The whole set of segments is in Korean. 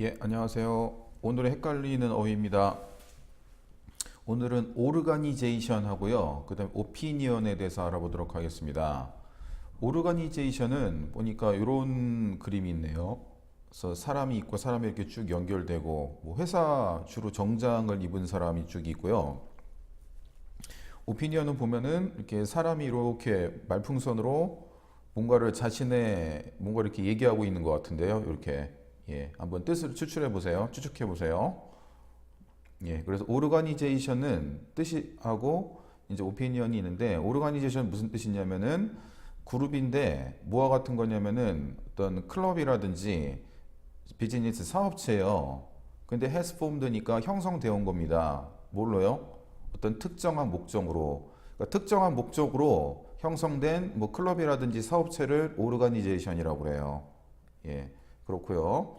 예, 안녕하세요. 오늘의 헷갈리는 어휘입니다. 오늘은 오르가니제이션 하고요. 그 다음에 오피니언에 대해서 알아보도록 하겠습니다. 오르가니제이션은 보니까 이런 그림이 있네요. 그래서 사람이 있고 사람이 이렇게 쭉 연결되고 뭐 회사 주로 정장을 입은 사람이 쭉 있고요. 오피니언은 보면은 이렇게 사람이 이렇게 말풍선으로 뭔가를 자신의 뭔가 이렇게 얘기하고 있는 것 같은데요. 이렇게 예, 한번 뜻을 추출해 보세요. 추측해 보세요. 예, 그래서 오르가니제이션은 뜻이 하고 이제 오피니언이 있는데 오르가니제이션 무슨 뜻이냐면은 그룹인데 뭐와 같은 거냐면은 어떤 클럽이라든지 비즈니스 사업체예요. 근데 has formed니까 형성되어 온 겁니다. 뭘로요? 어떤 특정한 목적으로 그러니까 특정한 목적으로 형성된 뭐 클럽이라든지 사업체를 오르가니제이션이라고 그래요. 예, 그렇고요.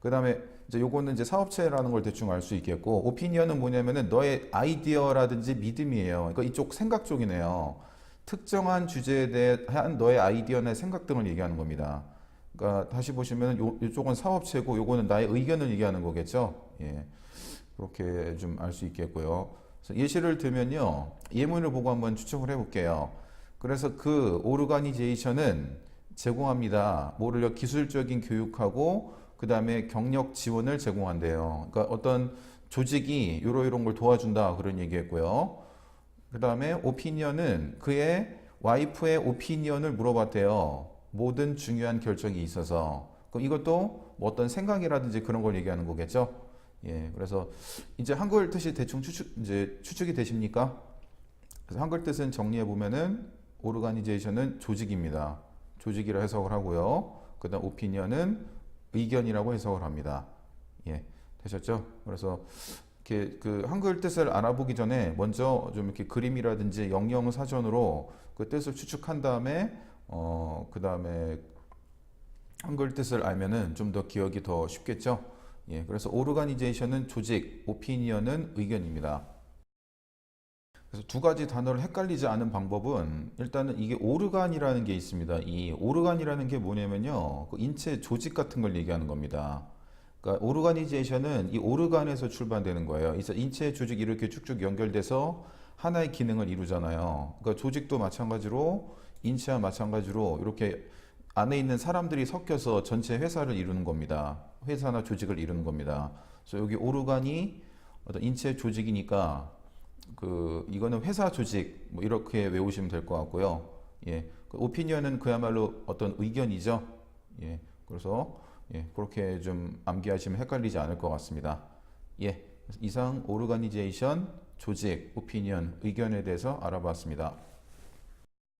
그 다음에 이제 요거는 이제 사업체라는 걸 대충 알 수 있겠고 오피니언은 뭐냐면은 너의 아이디어라든지 믿음이에요. 그러니까 이쪽 생각 쪽이네요. 특정한 주제에 대한 너의 아이디어나 생각 등을 얘기하는 겁니다. 그러니까 다시 보시면 요 이쪽은 사업체고 요거는 나의 의견을 얘기하는 거겠죠. 예. 그렇게 좀 알 수 있겠고요. 그래서 예시를 들면요. 예문을 보고 한번 추측을 해 볼게요. 그래서 그 오르가니제이션은 제공합니다. 뭐를요? 기술적인 교육하고 그 다음에 경력 지원을 제공한대요. 그러니까 어떤 조직이 요러 이런 걸 도와준다 그런 얘기했고요. 그 다음에 오피니언은 그의 와이프의 오피니언을 물어봤대요. 모든 중요한 결정이 있어서. 그럼 이것도 뭐 어떤 생각이라든지 그런 걸 얘기하는 거겠죠. 예, 그래서 이제 한글 뜻이 대충 추측 이제 추측이 되십니까? 그래서 한글 뜻은 정리해 보면은 오르가니제이션은 조직입니다. 조직이라 해석을 하고요. 그 다음 오피니언은 의견이라고 해석을 합니다. 예, 되셨죠? 그래서 이렇게 그 한글 뜻을 알아보기 전에 먼저 좀 이렇게 그림이라든지 영영 사전으로 그 뜻을 추측한 다음에 어 그 다음에 한글 뜻을 알면은 좀 더 기억이 더 쉽겠죠? 예, 그래서 오르가니제이션은 조직, 오피니언은 의견입니다. 그래서 두 가지 단어를 헷갈리지 않은 방법은 일단은 이게 오르간이라는 게 있습니다. 이 오르간이라는 게 뭐냐면요. 그 인체 조직 같은 걸 얘기하는 겁니다. 그러니까 오르가니제이션은 이 오르간에서 출발되는 거예요. 그래서 인체 조직이 이렇게 쭉쭉 연결돼서 하나의 기능을 이루잖아요. 그러니까 조직도 마찬가지로 인체와 마찬가지로 이렇게 안에 있는 사람들이 섞여서 전체 회사를 이루는 겁니다. 회사나 조직을 이루는 겁니다. 그래서 여기 오르간이 어떤 인체 조직이니까 그 이거는 회사 조직 뭐 이렇게 외우시면 될 것 같고요. 예, 그 오피니언은 그야말로 어떤 의견이죠. 예, 그래서 예, 그렇게 좀 암기하시면 헷갈리지 않을 것 같습니다. 예, 이상 오르가니제이션, 조직, 오피니언, 의견에 대해서 알아봤습니다.